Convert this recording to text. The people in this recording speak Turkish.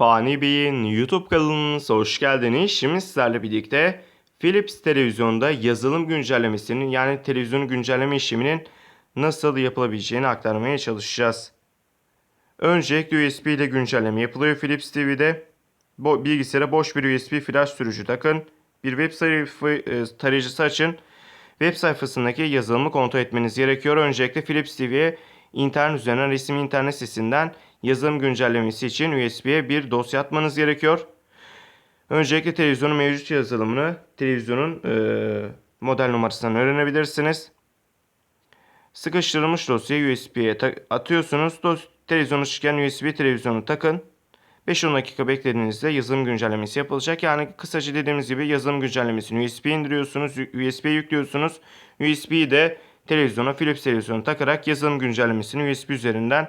Fani Bey'in YouTube kanalımıza hoş geldiniz. Şimdi sizlerle birlikte Philips televizyonda yazılım güncellemesinin yani televizyonu güncelleme işleminin nasıl yapılabileceğini aktarmaya çalışacağız. Öncelikle USB ile güncelleme yapılıyor Philips TV'de. Bo bilgisayara boş bir USB flash sürücü takın. Bir web sayfa e, tarayıcısı açın. Web sayfasındaki yazılımı kontrol etmeniz gerekiyor. Öncelikle Philips TV'ye internet üzerinden resmi internet sitesinden yazılım güncellemesi için USB'ye bir dosya atmanız gerekiyor. Öncelikle televizyonun mevcut yazılımını televizyonun e, model numarasından öğrenebilirsiniz. Sıkıştırılmış dosyayı USB'ye atıyorsunuz. Dos televizyon ışıkken USB televizyonu takın. 5-10 dakika beklediğinizde yazılım güncellemesi yapılacak. Yani kısaca dediğimiz gibi yazılım güncellemesini USB indiriyorsunuz, USB yüklüyorsunuz. USB'yi de televizyona Philips televizyonu takarak yazılım güncellemesini USB üzerinden